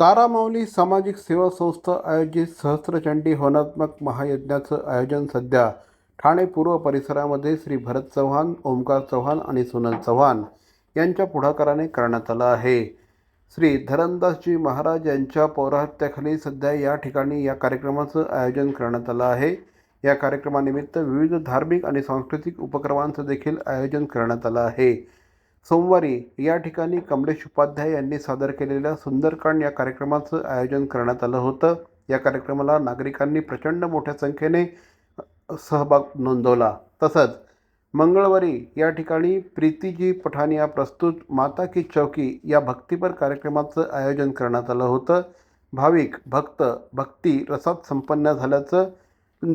तारामाऊली सामाजिक सेवा संस्था आयोजित सहस्त्रचंडी होनात्मक महायज्ञाचं आयोजन सध्या ठाणे पूर्व परिसरामध्ये श्री भरत चव्हाण ओमकार चव्हाण आणि सुनल चव्हाण यांच्या पुढाकाराने करण्यात आलं आहे. श्री धरणदासजी महाराज यांच्या पौराहत्याखाली सध्या या ठिकाणी या कार्यक्रमाचं आयोजन करण्यात आलं आहे. या कार्यक्रमानिमित्त विविध धार्मिक आणि सांस्कृतिक उपक्रमांचं देखील आयोजन करण्यात आलं आहे. सोमवारी या ठिकाणी कमलेश उपाध्याय यांनी सादर केलेल्या सुंदरकांड या कार्यक्रमाचं आयोजन करण्यात आलं होतं. या कार्यक्रमाला नागरिकांनी प्रचंड मोठ्या संख्येने सहभाग नोंदवला. तसंच मंगळवारी या ठिकाणी प्रीतीजी पठानिया प्रस्तुत माता की चौकी या भक्तिपर कार्यक्रमाचं आयोजन करण्यात आलं होतं. भाविक भक्त भक्ती रसात संपन्न झाल्याचं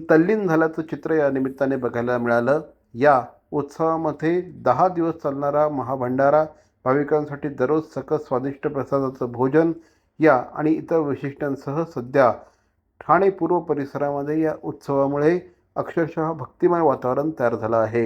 तल्लीन झाल्याचं चित्र या निमित्ताने बघायला मिळालं. या उत्सवामध्ये दहा दिवस चालणारा महाभंडारा भाविकांसाठी दररोज सकस स्वादिष्ट प्रसादाचं भोजन या आणि इतर वैशिष्ट्यांसह सध्या ठाणे पूर्व परिसरामध्ये या उत्सवामुळे अक्षरशः भक्तिमय वातावरण तयार झालं आहे.